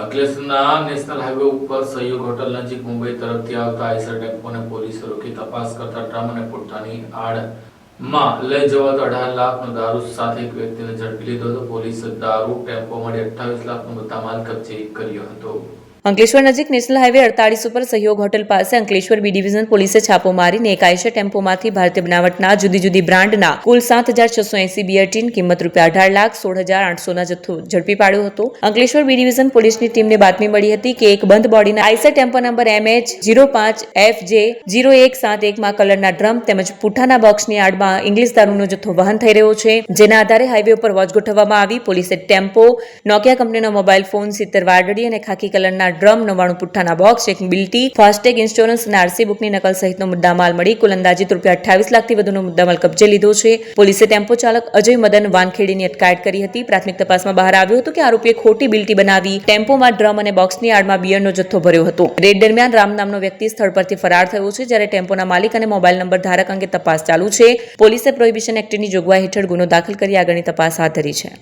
અંકલેશ્વરના national highway ઉપર સહયોગ હોટલ નજીક મુંબઈ તરફથી આવતા આઈસર ટેમ્પોને પોલીસે રોકી તપાસ કરતા ડ્રમ અને પુટ્ટાની આડમાં લઈ જવાતો અઢાર લાખનો દારૂ સાથે એક વ્યક્તિને ઝડપી લીધો હતો. પોલીસે દારૂ ટેમ્પો મળી અઠ્ઠાવીસ લાખનો મુદ્દામાલ કબજે કર્યો હતો. અંકલેશ્વર નજીક નેશનલ હાઈવે અડતાલીસ ઉપર સહયોગ હોટલ પાસે અંકલેશ્વર બી ડિવિઝન પોલીસે છાપો મારીને એક આયશા ટેમ્પોમાંથી ભારતીય બનાવટના જુદી જુદી બ્રાન્ડના કુલ સાત હજાર છસો એસી બિયર ટીન કિંમત રૂપિયા અઢાર લાખ સોળ હજાર આઠસોના જથ્થો ઝડપી પાડ્યો હતો. અંકલેશ્વર બી ડિવિઝન પોલીસની ટીમને બાતમી મળી હતી કે એક બંધ બોડીના આયશા ટેમ્પો નંબર એમએચ જીરો પાંચ એફ જે જીરો એક સાત એકમાં કલરના ડ્રમ તેમજ પુઠ્ઠાના બોક્સની આડમાં ઇંગ્લિશ દારૂનો જથ્થો વહન થઈ રહ્યો છે. જેના આધારે હાઈવે ઉપર વોચ ગોઠવવામાં આવી પોલીસે ટેમ્પો, નોકિયા કંપનીનો મોબાઈલ ફોન, સિત્તેર વારડડી અને ખાકી કલરના ડ્રમ નવ્વાણું પુઠ્ઠાના બોક્સ એક બિલ્ટી ફાસ્ટેગ ઇન્સ્યોરન્સ અને આરસી બુકની નકલ સહિતનો મુદ્દામાલ મળી. કુલ અંદાજિત રૂપિયા અઠ્ઠાવીસ લાખથી વધુનો મુદ્દામાલ કબજે લીધો છે. પોલીસે ટેમ્પો ચાલક અજય મદન વાનખેડીની અટકાયત કરી હતી. પ્રાથમિક તપાસમાં બહાર આવ્યું હતું કે આરોપીએ ખોટી બિલ્ટી બનાવી, ટેમ્પોમાં ડ્રમ અને બોક્સની આડમાં બિયરનો જથ્થો ભર્યો હતો. રેડ દરમિયાન રામ નામનો વ્યક્તિ સ્થળ પરથી ફરાર થયો છે, જ્યારે ટેમ્પોના માલિક અને મોબાઈલ નંબર ધારક અંગે તપાસ ચાલુ છે. પોલીસે પ્રોહિબિશન એક્ટની જોગવાઈ હેઠળ ગુનો દાખલ કરી આગળની તપાસ હાથ ધરી છે.